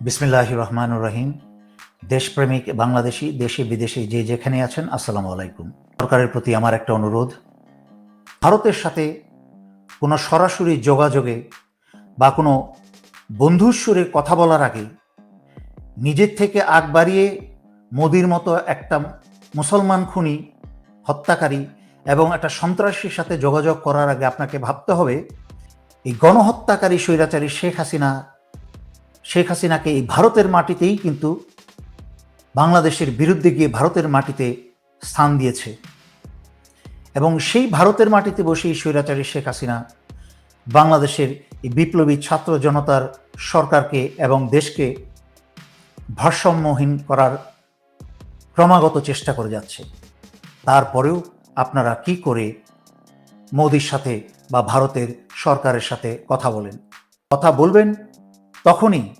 বিসমিল্লাহ রহমানুর রহিম। দেশপ্রেমিক, বাংলাদেশি, দেশে বিদেশে যে যেখানে আছেন, আসসালামু আলাইকুম। সরকারের প্রতি আমার একটা অনুরোধ। ভারতের সাথে কোনো সরাসরি যোগাযোগে বা কোনো বন্ধুর সুরে কথা বলার আগে নিজের থেকে আগ বাড়িয়ে মোদির মতো একটা মুসলমান খুনি, হত্যাকারী এবং একটা সন্ত্রাসীর সাথে যোগাযোগ করার আগে আপনাকে ভাবতে হবে, এই গণহত্যাকারী, স্বৈরাচারী শেখ হাসিনা শেখ হাসিনাকে এই ভারতের মাটিতেই কিন্তু বাংলাদেশের বিরুদ্ধে গিয়ে ভারতের মাটিতে স্থান দিয়েছে। এবং সেই ভারতের মাটিতে বসেই স্বৈরাচারী শেখ হাসিনা বাংলাদেশের এই বিপ্লবী ছাত্র জনতার সরকারকে এবং দেশকে ভারসাম্যহীন করার ক্রমাগত চেষ্টা করে যাচ্ছে। তারপরেও আপনারা কি করে মোদির সাথে বা ভারতের সরকারের সাথে কথা বলেন? কথা বলবেন তখনই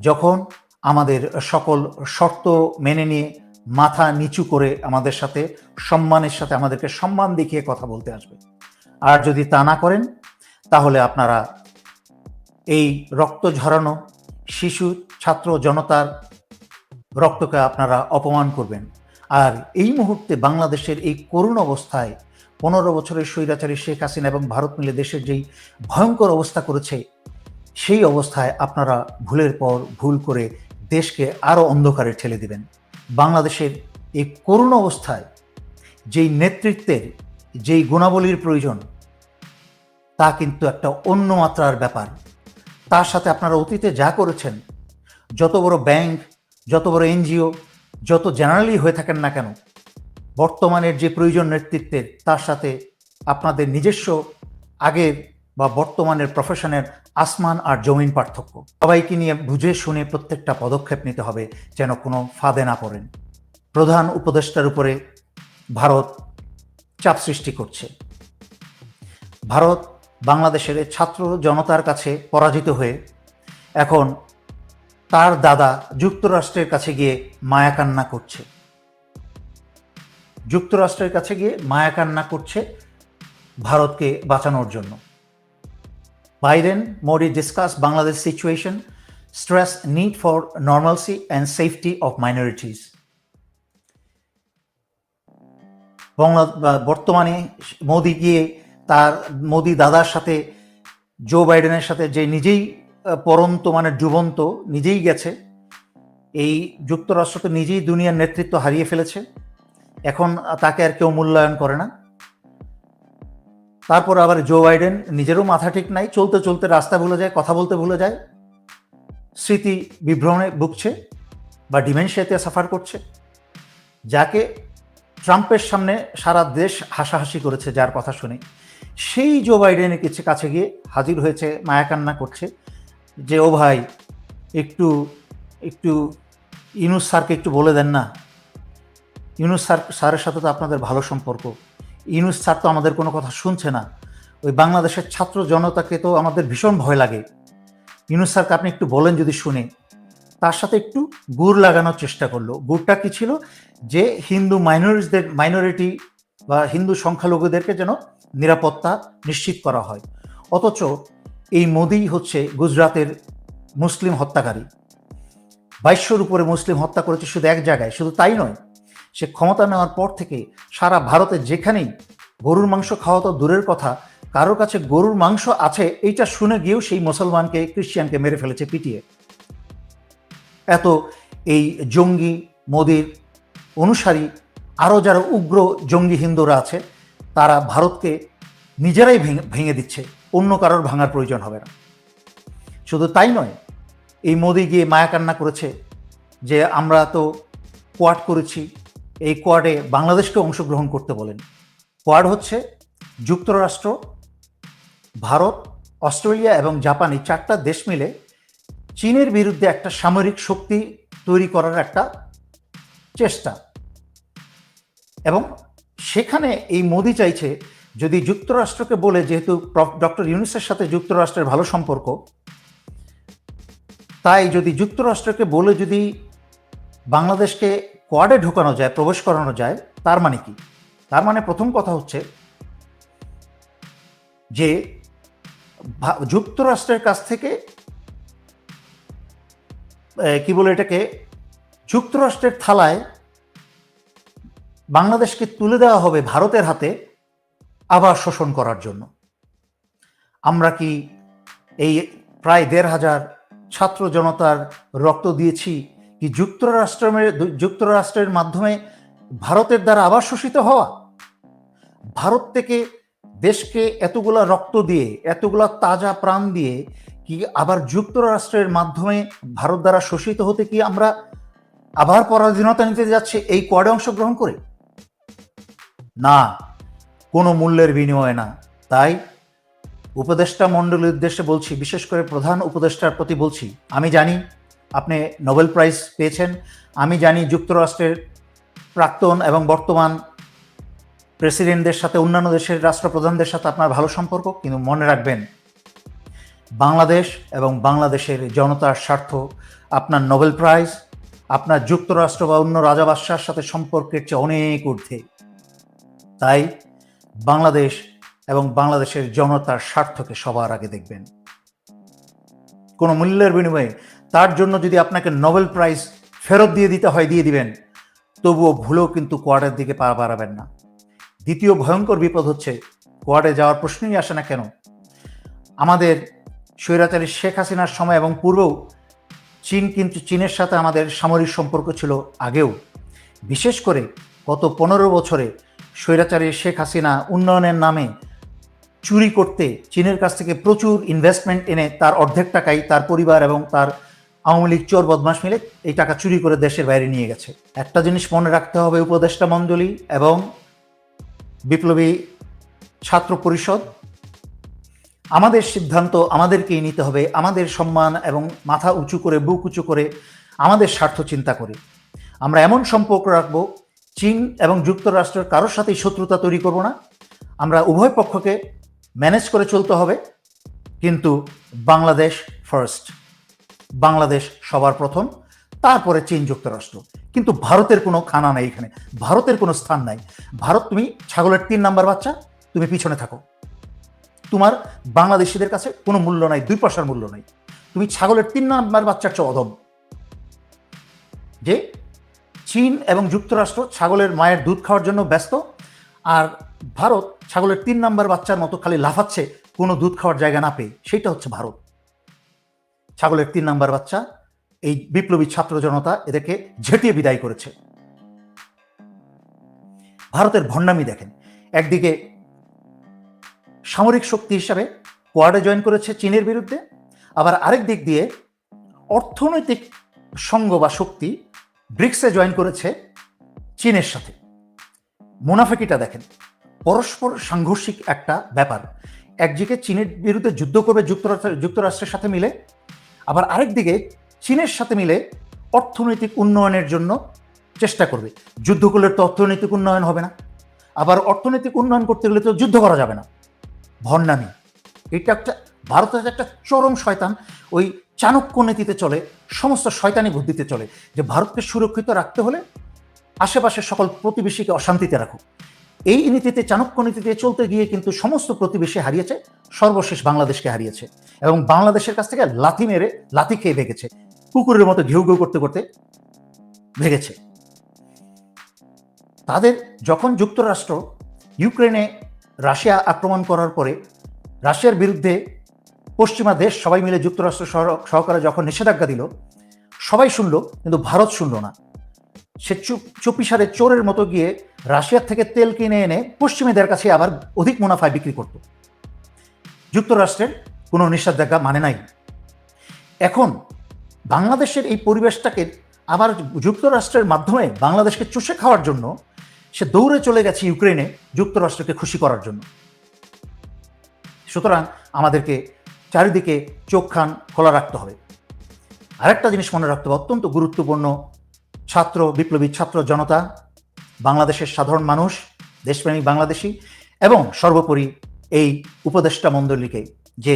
যখন আমাদের সকল শর্ত মেনে নিয়ে মাথা নিচু করে আমাদের সাথে, সম্মানের সাথে আমাদেরকে সম্মান দেখিয়ে কথা বলতে আসবে। আর যদি তা না করেন, তাহলে আপনারা এই রক্ত ঝরানো শিশু, ছাত্র জনতার রক্তকে আপনারা অপমান করবেন। আর এই মুহূর্তে বাংলাদেশের এই করুণ অবস্থায় পনেরো বছরের স্বৈরাচারী শেখ হাসিনা এবং ভারত মিলে দেশের যেই ভয়ঙ্কর অবস্থা করেছে সেই অবস্থায় আপনারা ভুলের পর ভুল করে দেশকে আরও অন্ধকারে ঠেলে দিবেন। বাংলাদেশের এই করুণ অবস্থায় যেই নেতৃত্বের, যেই গুণাবলীর প্রয়োজন, তা কিন্তু একটা অন্য মাত্রার ব্যাপার। তার সাথে আপনারা অতীতে যা করেছেন, যত বড় ব্যাংক, যত বড় এনজিও, যত জেনারেলি হয়ে থাকেন না কেন, বর্তমানের যে প্রয়োজন নেতৃত্বের, তার সাথে আপনাদের নিজস্ব আগের বা বর্তমানের প্রফেশনের আসমান আর জমিন পার্থক্য। সবাইকে নিয়ে বুঝে শুনে প্রত্যেকটা পদক্ষেপ নিতে হবে যেন কোনো ফাঁদে না পড়েন। প্রধান উপদেষ্টার উপরে ভারত চাপ সৃষ্টি করছে। ভারত বাংলাদেশের ছাত্র জনতার কাছে পরাজিত হয়ে এখন তার দাদা যুক্তরাষ্ট্রের কাছে গিয়ে মায়াকান্না করছে। যুক্তরাষ্ট্রের কাছে গিয়ে মায়াকান্না করছে ভারতকে বাঁচানোর জন্য। Biden, Modi discussed Bangladesh situation, stress need for normalcy and safety of minorities. Bangla বর্তমানে মোদি গিয়ে তার মোদি দাদার সাথে জো বাইডেনের সাথে যে নিজেই পরন্ত মানে ডুবন্ত নিজেই গেছে এই যুক্তরাষ্ট্র তো নিজেই দুনিয়ার নেতৃত্ব হারিয়ে ফেলেছে এখন তাকে আর কেউ মূল্যায়ন করে না তারপর আবার জো বাইডেন নিজেরও মাথা ঠিক নাই, চলতে চলতে রাস্তা ভুলে যায়, কথা বলতে ভুলে যায়। স্মৃতি বিভ্রমে ভুগছে বা ডিমেনশিয়াতে সাফার করছে, যাকে ট্রাম্পের সামনে সারা দেশ হাসাহাসি করেছে, যার কথা শুনে। সেই জো বাইডেনের কিছু কাছে গিয়ে হাজির হয়েছে, মায়াকান্না করছে যে, ও ভাই, একটু একটু ইউনুস স্যারকে একটু বলে দেন না। ইউনুস স্যার, স্যারের সাথে তো আপনাদের ভালো সম্পর্ক। ইউনুস স্যার তো আমাদের কোনো কথা শুনছে না। ওই বাংলাদেশের ছাত্র জনতাকে তো আমাদের ভীষণ ভয় লাগে। ইউনুস স্যারকে আপনি একটু বলেন যদি শুনে। তার সাথে একটু গুড় লাগানোর চেষ্টা করল। গুড়টা কি ছিল? যে হিন্দু মাইনরিটিদের, মাইনরিটি বা হিন্দু সংখ্যালঘুদেরকে যেন নিরাপত্তা নিশ্চিত করা হয়। অথচ এই মোদিই হচ্ছে গুজরাতের মুসলিম হত্যাকারী। বাইশশোর উপরে মুসলিম হত্যা করেছে শুধু এক জায়গায়, শুধু তাই নয় সে ক্ষমতা নেওয়ার পর থেকে সারা ভারতে যেখানেই গরুর মাংস খাওয়া তো দূরের কথা, কারোর কাছে গরুর মাংস আছে, এইটা শুনে গিয়েও সেই মুসলমানকে, খ্রিস্টিয়ানকে মেরে ফেলেছে পিটিয়ে। এত এই জঙ্গি মোদির অনুসারী আরও যারা উগ্র জঙ্গি হিন্দুরা আছে, তারা ভারতকে নিজেরাই ভেঙে ভেঙে দিচ্ছে। অন্য কারোর ভাঙার প্রয়োজন হবে না। শুধু তাই নয়, এই মোদি গিয়ে মায়াকান্না করেছে যে আমরা তো কোয়াট করেছি এই কোয়াডে বাংলাদেশকে অংশগ্রহণ করতে বলেন। কোয়াড হচ্ছে যুক্তরাষ্ট্র, ভারত, অস্ট্রেলিয়া এবং জাপান এই চারটা দেশ মিলে চীনের বিরুদ্ধে একটা সামরিক শক্তি তৈরি করার একটা চেষ্টা। এবং সেখানে এই মোদি চাইছে যদি যুক্তরাষ্ট্রকে বলে, যেহেতু ডক্টর ইউনিসের সাথে যুক্তরাষ্ট্রের ভালো সম্পর্ক, তাই যদি যুক্তরাষ্ট্রকে বলে যদি বাংলাদেশকে কোয়াডে ঢোকানো যায়, প্রবেশ করানো যায়, তার মানে কি? তার মানে প্রথম কথা হচ্ছে যে যুক্তরাষ্ট্রের কাছ থেকে কি বলে এটাকে? যুক্তরাষ্ট্রের থালায় বাংলাদেশকে তুলে দেওয়া হবে ভারতের হাতে আবার শোষণ করার জন্য। আমরা কি এই প্রায় দেড় হাজার ছাত্র জনতার রক্ত দিয়েছি কি যুক্তরাষ্ট্রের যুক্তরাষ্ট্রের মাধ্যমে ভারতের দ্বারা আবার শোষিত হওয়া? ভারত থেকে দেশকে এতগুলা রক্ত দিয়ে, এতগুলা তাজা প্রাণ দিয়ে কি আবার যুক্তরাষ্ট্রের মাধ্যমে ভারত দ্বারা শোষিত হতে কি আমরা আবার পরাধীনতা নিতে যাচ্ছে এই কোয়াডে অংশগ্রহণ করে? না, কোনো মূল্যের বিনিময়ে না। তাই উপদেষ্টা মণ্ডলীর উদ্দেশ্যে বলছি, বিশেষ করে প্রধান উপদেষ্টার প্রতি বলছি, আমি জানি আপনি নোবেল প্রাইজ পেয়েছেন। আমি জানি যুক্তরাষ্ট্রের প্রাক্তন এবং বর্তমান প্রেসিডেন্টদের সাথে অন্যান্য দেশের রাষ্ট্রপ্রধানদের সাথে আপনার ভালো সম্পর্ক, কিন্তু মনে রাখবেন, বাংলাদেশ এবং বাংলাদেশের জনতার স্বার্থ, আপনার নোবেল প্রাইজ, আপনার যুক্তরাষ্ট্র বা অন্য রাজাবাদশার সাথে সম্পর্কের চেয়ে অনেক ঊর্ধ্বে। তাই বাংলাদেশ এবং বাংলাদেশের জনতার স্বার্থকে সবার আগে দেখবেন। কোনো মূল্যের বিনিময়ে তার জন্য যদি আপনাকে নোবেল প্রাইজ ফেরত দিয়ে দিতে হয়, দিয়ে দিবেন, তবুও ভুলেও কিন্তু কোয়ার্ডের দিকে পা বাড়াবেন না। দ্বিতীয় ভয়ঙ্কর বিপদ হচ্ছে কোয়ার্ডে যাওয়ার প্রশ্নই আসে না কেন? আমাদের স্বৈরাচারী শেখ হাসিনার সময় এবং পূর্বেও চীন কিন্তু চীনের সাথে আমাদের সামরিক সম্পর্ক ছিল আগেও। বিশেষ করে গত পনেরো বছরে স্বৈরাচারী শেখ হাসিনা উন্নয়নের নামে চুরি করতে চীনের কাছ থেকে প্রচুর ইনভেস্টমেন্ট এনে তার অর্ধেক টাকাই তার পরিবার এবং তার আওয়ামী লীগ চোর বদমাস মিলে এই টাকা চুরি করে দেশের বাইরে নিয়ে গেছে। একটা জিনিস মনে রাখতে হবে উপদেষ্টা মণ্ডলী এবং বিপ্লবী ছাত্র পরিষদ, আমাদের সিদ্ধান্ত আমাদেরকেই নিতে হবে, আমাদের সম্মান এবং মাথা উঁচু করে, বুক উঁচু করে আমাদের স্বার্থ চিন্তা করে। আমরা এমন সম্পর্ক রাখব, চীন এবং যুক্তরাষ্ট্রের কারোর সাথেই শত্রুতা তৈরি করব না। আমরা উভয় পক্ষকে ম্যানেজ করে চলতে হবে, কিন্তু বাংলাদেশ ফার্স্ট বাংলাদেশ সবার প্রথম, তারপরে চীন যুক্তরাষ্ট্র। কিন্তু ভারতের কোনো খানা নাই এখানে, ভারতের কোনো স্থান নাই। ভারত, তুমি ছাগলের তিন নাম্বার বাচ্চা, তুমি পিছনে থাকো। তোমার বাংলাদেশিদের কাছে কোনো মূল্য নাই, দুই পয়সার মূল্য নাই। তুমি ছাগলের তিন নাম্বার বাচ্চার চেয়ে অধম। যে চীন এবং যুক্তরাষ্ট্র ছাগলের মায়ের দুধ খাওয়ার জন্য ব্যস্ত, আর ভারত ছাগলের তিন নাম্বার বাচ্চার মতো খালি লাফাচ্ছে, কোনো দুধ খাওয়ার জায়গা না পেয়ে। সেটা হচ্ছে ভারত। ছাগলের তিন নাম্বার বাচ্চা, এই বিপ্লবী ছাত্র জনতা এদেরকে ঝেঁটিয়ে বিদায় করেছে। ভারতের ভণ্ডামি দেখেন, একদিকে সামরিক শক্তি হিসাবে কোয়াডে জয়েন করেছে চীনের বিরুদ্ধে, আবার আরেক দিক দিয়ে অর্থনৈতিক সঙ্গ বা শক্তি ব্রিক্সে জয়েন করেছে চীনের সাথে। মুনাফেকিটা দেখেন, পরস্পর সাংঘর্ষিক একটা ব্যাপার। একদিকে চীনের বিরুদ্ধে যুদ্ধ করবে যুক্তরাষ্ট্র যুক্তরাষ্ট্রের সাথে মিলে আবার আরেক দিকে চীনের সাথে মিলে অর্থনৈতিক উন্নয়নের জন্য চেষ্টা করবে। যুদ্ধ করলে তো অর্থনৈতিক উন্নয়ন হবে না। আবার অর্থনৈতিক উন্নয়ন করতে গেলে তো যুদ্ধ করা যাবে না। ভণ্ডামি। এটা একটা ভারতের একটা চরম শয়তান। ওই চাণক্য নীতিতে চলে, সমস্ত শয়তানি বুদ্ধিতে চলে। যে ভারতকে সুরক্ষিত রাখতে হলে আশেপাশের সকল প্রতিবেশীকে অশান্তিতে রাখুক। এই নীতিতে, চাণক্য নীতিতে চলতে গিয়ে কিন্তু সমস্ত প্রতিবেশী হারিয়েছে, সর্বশেষ বাংলাদেশকে হারিয়েছে। এবং বাংলাদেশের কাছ থেকে লাথি মেরে লাথি খেয়ে ভেগেছে। কুকুরের মতো ঘেউ ঘেউ করতে করতে ভেগেছে। তাদের যখন যুক্তরাষ্ট্র ইউক্রেনে রাশিয়া আক্রমণ করার পরে রাশিয়ার বিরুদ্ধে পশ্চিমা দেশ সবাই মিলে যুক্তরাষ্ট্র সহকারে যখন নিষেধাজ্ঞা দিল, সবাই শুনল, কিন্তু ভারত শুনল না। সে চুপ চুপিসারে চোরের মতো গিয়ে রাশিয়ার থেকে তেল কিনে এনে পশ্চিমীদের কাছে আবার অধিক মুনাফায় বিক্রি করত। যুক্তরাষ্ট্রের কোনো নিষেধাজ্ঞা মানে নাই। এখন বাংলাদেশের এই পরিবেশটাকে আবার যুক্তরাষ্ট্রের মাধ্যমে বাংলাদেশকে চষে খাওয়ার জন্য সে দৌড়ে চলে গেছে ইউক্রেনে যুক্তরাষ্ট্রকে খুশি করার জন্য। সুতরাং আমাদেরকে চারিদিকে চোখ খান খোলা রাখতে হবে। আরেকটা জিনিস মনে রাখতে হবে, অত্যন্ত গুরুত্বপূর্ণ ছাত্র, বিপ্লবী ছাত্র জনতা, বাংলাদেশের সাধারণ মানুষ, দেশপ্রেমিক বাংলাদেশি এবং সর্বোপরি এই উপদেষ্টা মণ্ডলীকে যে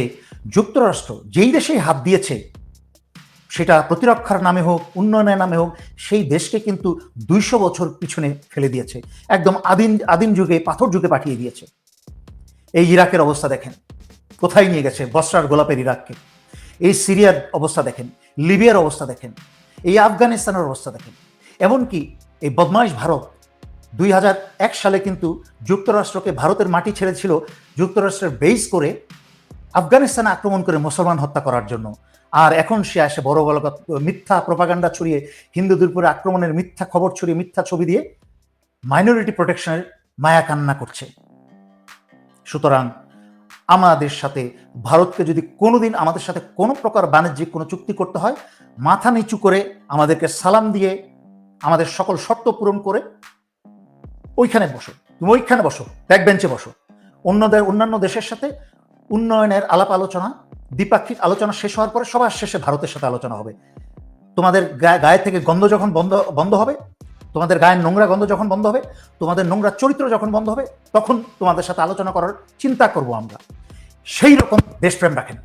যুক্তরাষ্ট্র যেই দেশেই হাত দিয়েছে, সেটা প্রতিরক্ষার নামে হোক, উন্নয়নের নামে হোক, সেই দেশকে কিন্তু দুইশো বছর পিছনে ফেলে দিয়েছে। একদম আদিম আদিম যুগে, পাথর যুগে পাঠিয়ে দিয়েছে। এই ইরাকের অবস্থা দেখেন। কোথায় নিয়ে গেছে বস্রার গোলাপের ইরাককে? এই সিরিয়ার অবস্থা দেখেন, লিবিয়ার অবস্থা দেখেন, এই আফগানিস্তানের অবস্থা দেখেন। এমনকি এই বদমাইশ ভারত দুই হাজার এক সালে কিন্তু যুক্তরাষ্ট্রকে ভারতের মাটি ছেড়েছিল, যুক্তরাষ্ট্রের বেস করে আফগানিস্তানে আক্রমণ করে মুসলমান হত্যা করার জন্য। আর এখন সে আসে বড় বড় মিথ্যা প্রপাগান্ডা ছড়িয়ে হিন্দুদের উপরে আক্রমণের মিথ্যা খবর ছড়িয়ে, মিথ্যা ছবি দিয়ে মাইনরিটি প্রোটেকশনের মায়া কান্না করছে। সুতরাং আমাদের সাথে, ভারতকে যদি কোনোদিন আমাদের সাথে কোনো প্রকার বাণিজ্যিক কোনো চুক্তি করতে হয়, মাথা নিচু করে আমাদেরকে সালাম দিয়ে, আমাদের সকল শর্ত পূরণ করে ওইখানে বসো। তুমি ওইখানে বসো, ব্যাক বেঞ্চে বসো। অন্যদের, অন্যান্য দেশের সাথে উন্নয়নের আলাপ আলোচনা, দ্বিপাক্ষিক আলোচনা শেষ হওয়ার পরে সবার শেষে ভারতের সাথে আলোচনা হবে। তোমাদের গায়ে থেকে গন্ধ যখন বন্ধ বন্ধ হবে, তোমাদের গায়ের নোংরা গন্ধ যখন বন্ধ হবে, তোমাদের নোংরা চরিত্র যখন বন্ধ হবে, তখন তোমাদের সাথে আলোচনা করার চিন্তা করব আমরা। সেই রকম দেশপ্রেম রাখেন।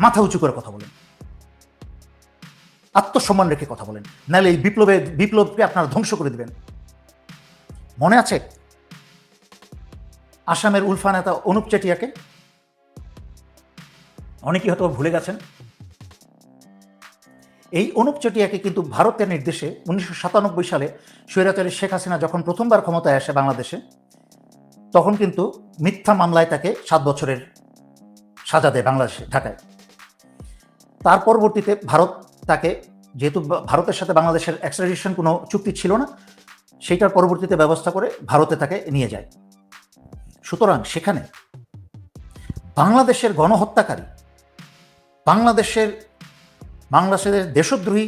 মাথা উঁচু করে কথা বলেন। আত্মসম্মান রেখে কথা বলেন। নাহলে এই বিপ্লবে, বিপ্লবকে আপনারা ধ্বংস করে দেবেন। মনে আছে? আসামের উলফা নেতা অনুপ চেটিয়াকে? অনেকেই হয়তো ভুলে গেছেন। এই অনুপ চেটিয়াকে কিন্তু ভারতের নির্দেশে উনিশশো সাতানব্বই সালে স্বৈরাচারী শেখ হাসিনা যখন প্রথমবার ক্ষমতায় আসে বাংলাদেশে, তখন কিন্তু মিথ্যা মামলায় তাকে সাত বছরের সাজা দেয় বাংলাদেশে, ঢাকায়। তার পরবর্তীতে ভারত তাকে, যেহেতু ভারতের সাথে বাংলাদেশের এক্সট্রাডিশন কোনো চুক্তি ছিল না, সেইটার পরবর্তীতে ব্যবস্থা করে ভারতে তাকে নিয়ে যায়। সুতরাং সেখানে বাংলাদেশের গণহত্যাকারী, বাংলাদেশের বাংলাদেশের দেশদ্রোহী,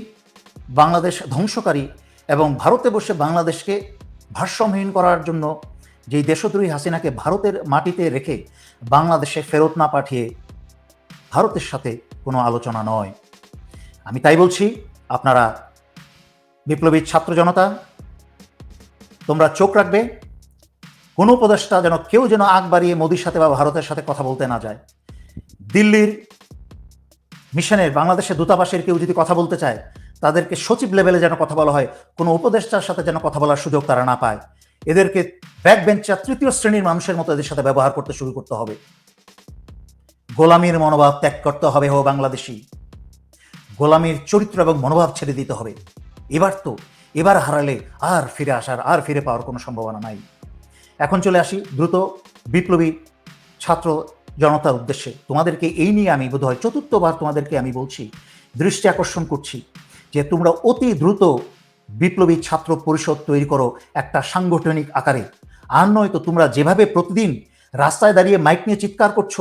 বাংলাদেশ ধ্বংসকারী এবং ভারতে বসে বাংলাদেশকে ভারসাম্যহীন করার জন্য যেই দেশদ্রোহী হাসিনাকে ভারতের মাটিতে রেখে বাংলাদেশে ফেরত না পাঠিয়ে ভারতের সাথে কোনো আলোচনা নয়। আমি তাই বলছি, আপনারা বিপ্লবী ছাত্র জনতা, তোমরা চোখ রাখবে কোনো উপদেষ্টা যেন কেউ যেন আগ বাড়িয়ে মোদির সাথে বা ভারতের সাথে কথা বলতে না যায়। দিল্লির মিশনের বাংলাদেশের দূতাবাসের কেউ যদি কথা বলতে চায়, তাদেরকে সচিব লেভেলে যেন কথা বলা হয়, কোনো উপদেষ্টার সাথে যেন কথা বলার সুযোগ তারা না পায়। এদেরকে ব্যাক বেঞ্চার তৃতীয় শ্রেণির মানুষের মতো এদের সাথে ব্যবহার করতে শুরু করতে হবে। গোলামীর মনোভাব ত্যাগ করতে হবে হো বাংলাদেশি। গোলামীর চরিত্র এবং মনোভাব ছেড়ে দিতে হবে। এবার তো, এবার হারালে আর ফিরে আসার, আর ফিরে পাওয়ার কোনো সম্ভাবনা নাই। এখন চলে আসি দ্রুত বিপ্লবী ছাত্র জনতার উদ্দেশ্যে। তোমাদেরকে এই নিয়ে আমি বোধহয় চতুর্থবার তোমাদেরকে আমি বলছি, দৃষ্টি আকর্ষণ করছি যে তোমরা অতি দ্রুত বিপ্লবী ছাত্র পরিষদ তৈরি করো একটা সাংগঠনিক আকারে। আর নয়তো তোমরা যেভাবে প্রতিদিন রাস্তায় দাঁড়িয়ে মাইক নিয়ে চিৎকার করছ,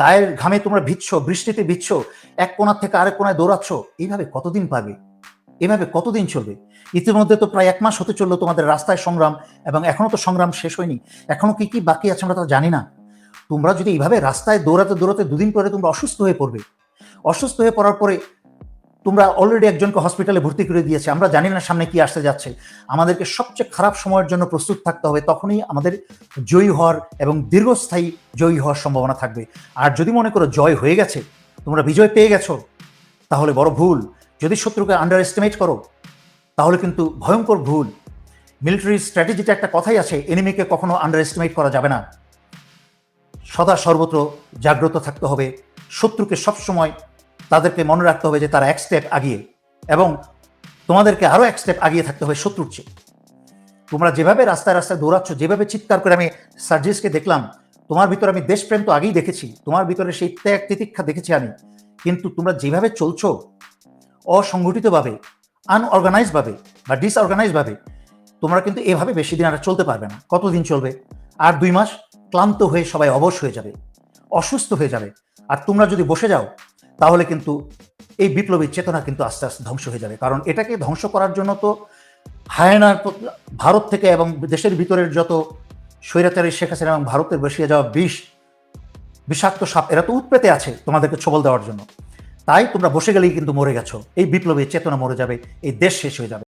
গায়ের ঘামে তোমরা ভিজছ, বৃষ্টিতে ভিজছ, এক কোণার থেকে আরেক কোনায় দৌড়াচ্ছ, এইভাবে কতদিন পাবে এভাবে কতদিন চলবে? ইতিমধ্যে তো প্রায় এক মাস হতে চলল তোমাদের রাস্তায় সংগ্রাম এবং এখনও তো সংগ্রাম শেষ হয়নি। এখনও কি কি বাকি আছে আমরা তা জানি না। তোমরা যদি এইভাবে রাস্তায় দৌড়াতে দৌড়াতে দুদিন পরে তোমরা অসুস্থ হয়ে পড়বে। অসুস্থ হয়ে পড়ার পরে তোমরা অলরেডি একজনকে হসপিটালে ভর্তি করে দিয়েছে। আমরা জানি না সামনে কি আসতে যাচ্ছে। আমাদেরকে সবচেয়ে খারাপ সময়ের জন্য প্রস্তুত থাকতে হবে। তখনই আমাদের জয়ী হওয়ার এবং দীর্ঘস্থায়ী জয়ী হওয়ার সম্ভাবনা থাকবে। আর যদি মনে করো জয় হয়ে গেছে, তোমরা বিজয় পেয়ে গেছো, তাহলে বড় ভুল। যদি শত্রুকে আন্ডার এস্টিমেট করো, তাহলে কিন্তু ভয়ঙ্কর ভুল। মিলিটারি স্ট্র্যাটেজিতে একটা কথাই আছে এনিমিকে কখনো আন্ডার এস্টিমেট করা যাবে না। সদা সর্বত্র জাগ্রত থাকতে হবে, শত্রুকে সবসময় তাদেরকে মনে রাখতে হবে যে তারা এক স্টেপ আগিয়ে, এবং তোমাদেরকে আরও এক স্টেপ আগিয়ে থাকতে হবে শত্রুর চেয়ে। তোমরা যেভাবে রাস্তায় রাস্তায় দৌড়াচ্ছ, যেভাবে চিৎকার করে, আমি সার্জিসকে দেখলাম, তোমার ভিতরে আমি দেশপ্রেম তো আগেই দেখেছি, তোমার ভিতরে সেই ত্যাগ তিতিক্ষা দেখেছি আমি। কিন্তু তোমরা যেভাবে চলছো অসংগঠিতভাবে আনঅর্গানাইজভাবে বা ডিসঅর্গানাইজভাবে তোমরা কিন্তু এভাবে বেশি দিন আর চলতে পারবে না। কতদিন চলবে? আর দুই মাস ক্লান্ত হয়ে সবাই অবশ হয়ে যাবে, অসুস্থ হয়ে যাবে। আর তোমরা যদি বসে যাও, তাহলে কিন্তু এই বিপ্লবী চেতনা কিন্তু আস্তে আস্তে ধ্বংস হয়ে যাবে। কারণ এটাকে ধ্বংস করার জন্য তো হায়নার ভারত থেকে এবং দেশের ভিতরের যত স্বৈরাচারী শেখ হাসিনা এবং ভারতের বসিয়ে যাওয়া বিষ, বিষাক্ত সাপ, এরা তো উৎপেতে আছে তোমাদেরকে ছবল দেওয়ার জন্য। তাই তোমরা বসে গেলেই কিন্তু মরে গেছো। এই বিপ্লবের চেতনা মরে যাবে, এই দেশ শেষ হয়ে যাবে।